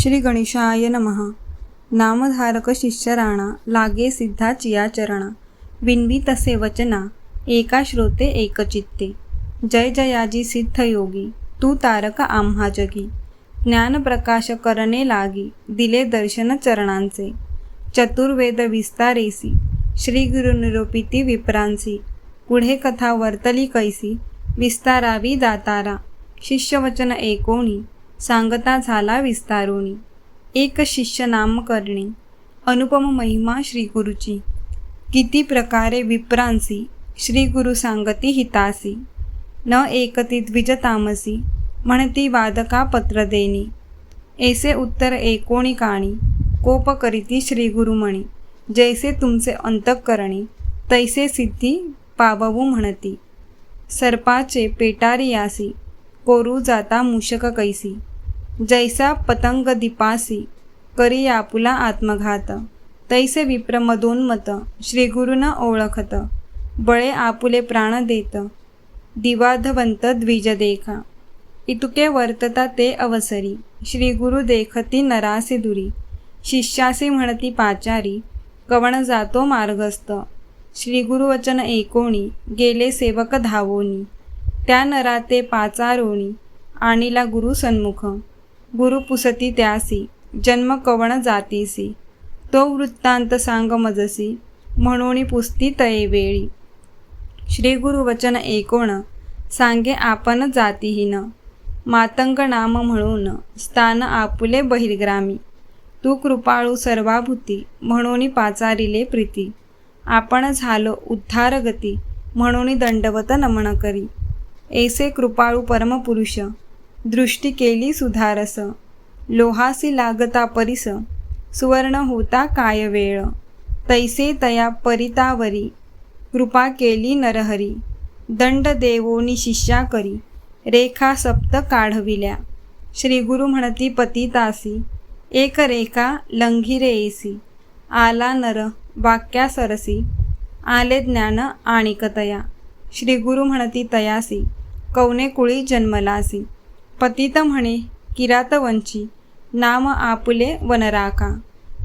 श्री गणेशाय नमः. नामधारक शिष्य राणा लागे सिद्धाचिया चरणा. विनवी तसे वचना एका श्रोते एकचित्ते. जय जयाजी सिद्ध योगी तू तारक आम्हा जगी. ज्ञान प्रकाश करणे लागी दिले दर्शन चरणांचे. चतुर्वेद विस्तारेसी श्री गुरु निरोपिती विप्रांसी. पुढे कथा वर्तली कैसी विस्तारावी दातारा. शिष्यवचन एकोणी सांगता झाला विस्तारुणी एक शिष्य नाम करणे. अनुपम महिमा श्री गुरुची. किती प्रकारे विप्रांसी श्री गुरु सांगती हितासी. न एकती द्विजतामसी म्हणती वादका पत्र देणी. ऐसे उत्तर एकोणी काणी. कोप करीती श्री गुरुमणी जैसे तुमचे अंतकरणी तैसे सिद्धी पाववू म्हणती. सर्पाचे पेटारियासी कोरू जाता मूषक कैसी. जैसा पतंग दिपासी करी आपुला आत्मघात। तैसे विप्र मदोन्मत श्रीगुरुन ओळखत। बळे आपुले प्राण देत दिवाधवंत द्विज देखा। इतुके वर्तता ते अवसरी श्रीगुरु देखती नरासे दुरी। शिष्यासे म्हणती पाचारी कवण जातो मार्गस्थ। श्रीगुरुवचन एकोणी गेले सेवक धावोनी। त्या नराते पाचारोणी आणिला गुरु सन्मुख। गुरु पुसती त्यासी जन्म कवण जातीसी तो वृत्तांत सांग मजसी म्हणून पुसती तये वेळी. श्री गुरुवचन एकोण सांगे आपण जातीहीन मातंग नाम म्हणून स्थान आपुले बहिर्ग्रामी. तू कृपाळू सर्वाभूती म्हणून पाचारिले प्रीती. आपण झालो उद्धारगती म्हणून दंडवत नमन करी. ऐसे कृपाळू परमपुरुष दृष्टी केली सुधारस. लोहासी लागता परिस. सुवर्ण होता काय वेळ तैसे तया परितावरी. कृपा केली नरहरी. दंड देवोनी शिष्या करी. रेखा सप्त काढविल्या. श्री गुरु म्हणती पतितासी एक रेखा लंघिरे आला नर वाक्या सरसी. आले ज्ञान आणिकतया. श्री गुरु म्हणती तयासी कवने कुळी जन्मलासी. पतित म्हणे किरातवंची नाम आपुले वनराका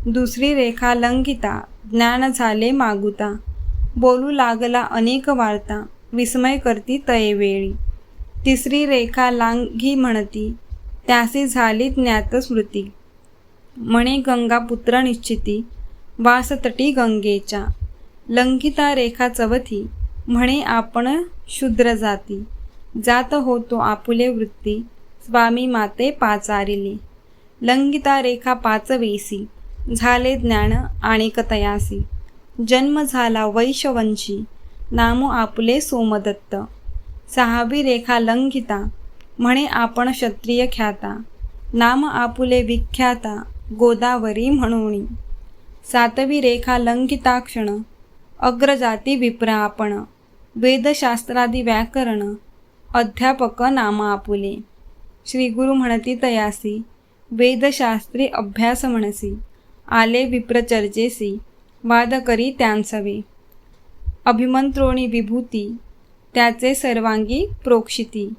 दुसरी रेखा लंघिता ज्ञान झाले मागुता बोलू लागला अनेक वार्ता विस्मय करती तयवेळी तिसरी रेखा लांघी म्हणती त्यासी झाली ज्ञात स्मृती म्हणे गंगा पुत्र निश्चिती वासतटी गंगेच्या लंघिता रेखा चवथी म्हणे आपण शूद्र जाती जात होतो आपुले वृत्ती स्वामी माते पाचारिली. लंगिता रेखा पाचवेसी. झाले ज्ञान आणि कतयासी जन्म झाला वैशवंशी. नामो आपले सोमदत्त. सहावी रेखा लंघिता. म्हणे आपण क्षत्रिय ख्याता. नाम आपुले विख्याता. गोदावरी म्हणून सातवी रेखा लंघिताक्षण अग्रजाती विप्र आपण वेदशास्त्रादी व्याकरण. अध्यापक नाम आपुले. श्री गुरु म्हणती तयासी वेदशास्त्री अभ्यास म्हणसी आले विप्रचर्चेसी वाद करी त्यांसवे. अभिमंत्रोणी विभूती त्याचे सर्वांगी प्रोक्षिती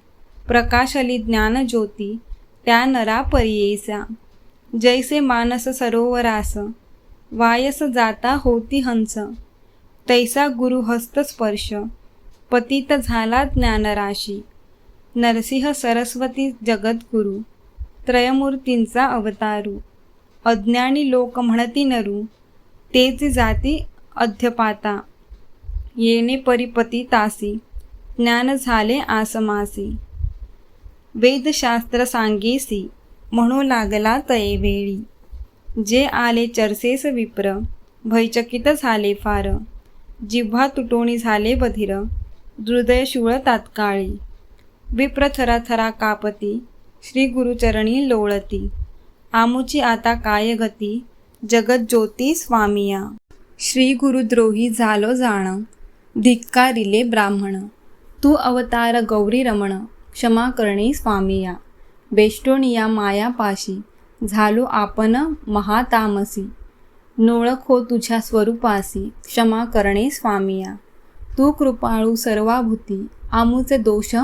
प्रकाशली ज्ञानज्योती त्या नरा परियेसा. जैसे मानस सरोवरास वायस जाता होती हंस तैसा गुरुहस्तस्पर्श पतित झाला ज्ञानराशी. नरसिंह सरस्वती जगद्गुरू त्रयमूर्तींचा अवतारू अज्ञानी लोक म्हणती नरू तेच जाती अध्यपाता येणे परिपती तासी ज्ञान झाले आसमासी. वेदशास्त्र सांगेसी म्हणू लागला तयेवेळी जे आले चर्चेस विप्र भयचकित झाले फार. जिव्हा तुटोणी झाले बधिर हृदय शूळ तात्काळी. विप्र थरा कापती श्री गुरुचरणी लोळती. आमुची आता काय गती? जगत ज्योती स्वामिया. श्री गुरुद्रोही झालो जाण. धिक्कारिले ब्राह्मण. तू अवतार गौरी रमण. क्षमा करणे स्वामिया. बेष्टोनिया मायापाशी झालो आपण महातामसी. नोळख हो तुझ्या स्वरूपासी. क्षमा करणे स्वामिया. तू कृपाळू सर्वाभूती. आमूचे दोष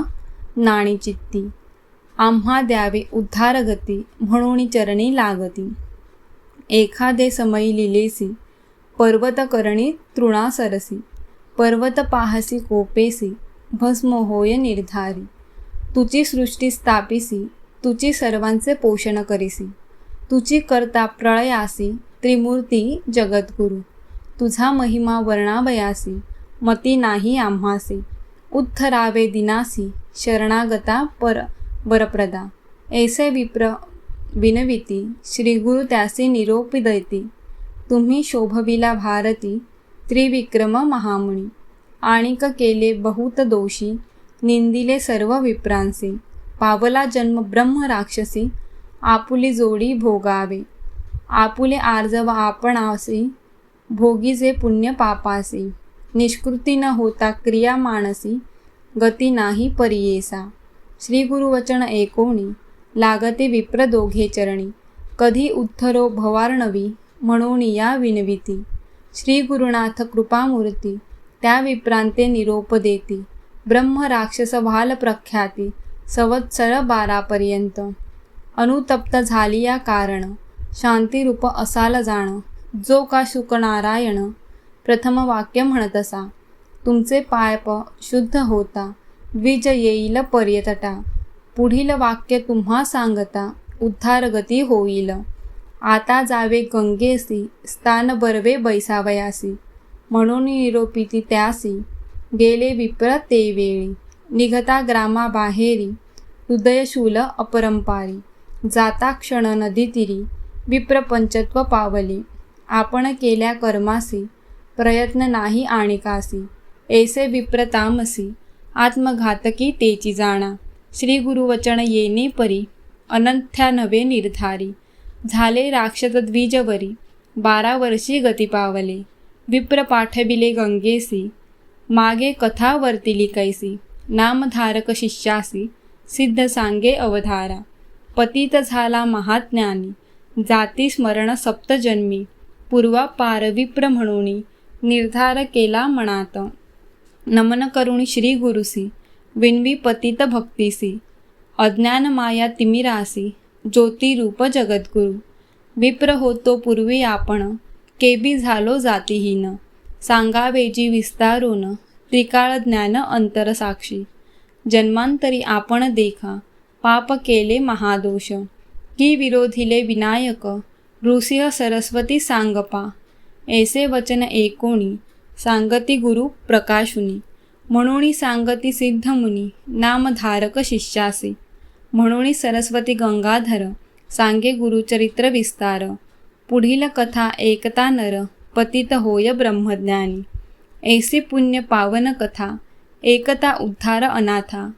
नाणी चित्ती. आम्हा द्यावे उद्धारगती म्हणून चरणी लागती. एखादे समयी लिलेसी पर्वत करणी तृणासरसी पर्वत पाहसी कोपेसी भस्म होय निर्धारी. तुची सृष्टी स्थापिसी तुची सर्वांचे पोषण करीसी. तुची करता प्रळयासी त्रिमूर्ती जगद्गुरु. तुझा महिमा वर्णावयासी मती नाही आम्हासी. उत्थरावे दिनासी शरणागता पर वरप्रदा ऐसे विप्र विनविती श्रीगुरु त्यासी निरोपी दैती तुम्ही शोभविला भारती त्रिविक्रम महामुनी। आणिक केले बहुत दोषी निंदिले सर्व विप्रांसी। पावला जन्म ब्रह्म राक्षसी आपुली जोडी भोगावे। आपुले आर्जव आपणासी भोगीजे पुण्य पापासी। निष्कृती न होता क्रिया मानसी गती नाही परियेसा. श्री गुरुवचन एकोणी लागते विप्र दोघे चरणी. कधी उत्थरो भवार्णवी म्हणून या विनविती. श्री गुरुनाथ कृपामूर्ती त्या विप्रांते निरोप देती ब्रह्म राक्षस व्हाल प्रख्याती सवत्सर बारापर्यंत. अनुतप्त झाली या कारण शांतिरूप असाल जाण जो का शुकनारायण प्रथम वाक्य म्हणतसा तुमचे पायप शुद्ध होता. द्विज येईल पर्यतटा. पुढील वाक्य तुम्हा सांगता उद्धारगती होईल. आता जावे गंगेसी स्थान बरवे बैसावयासी. म्हणून निरोपिती त्यासी. गेले विप्र ते वेळी. निघता ग्रामाबाहेरी. हृदयशूल अपरंपारी. जाता क्षण नदी तिरी. विप्र पंचत्व पावली. आपण केल्या कर्मासी. प्रयत्न नाही आणिकासी ऐसे विप्र तामसी आत्मघातकी तेची जाणा. श्री गुरुवचन येणे परी अनंथ्या नवे निर्धारी. झाले राक्षस द्विजवरी. बारा वर्षी गती पावले. विप्र पाठविले गंगेसी. मागे कथा वर्तिली कैसी नामधारक शिष्यासी. सिद्ध सांगे अवधारा. पतित झाला महाज्ञानी. जाती स्मरण सप्तजन्मी. पूर्वापार विप्र म्हणून. निर्धार केला मनात. नमन करुणी श्री गुरुसी विनवी पतित भक्तीसी अज्ञान माया तिमिरासी ज्योतिरूप जगद्गुरु विप्र होतो पूर्वी आपण केबी झालो जातीहीन सांगावेजी विस्तारून त्रिकाळ ज्ञान अंतरसाक्षी जन्मांतरी आपण देखा पाप केले महादोष की विरोधिले विनायक ऋषिह सरस्वती सांगपा ऐसे वचन एकोणी सांगती गुरु प्रकाशुनी. म्हणून सांगती सिद्धमुनी नामधारक शिष्यासी. म्हणून सरस्वती गंगाधर सांगे गुरुचरित्र विस्तार. पुढील कथा एकता नर पतित होय ब्रह्मज्ञानी. ऐसी पुण्य पावन कथा एकता उद्धार अनाथा.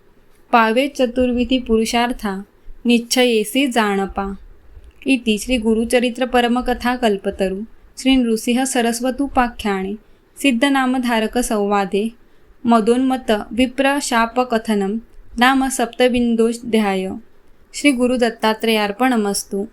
पावे चतुर्विधी पुरुषार्था निश्चयेसी जाणपा. इति श्री गुरुचरित्र परमकथा कल्पतरू. श्री नृसिंह सरस्वतुपाख्याने सिद्धनामधारक संवादे मदोन्मत विप्र नाम सप्तबिन्दोध्याय श्री गुरुदत्तात्रेयार्पणमस्तु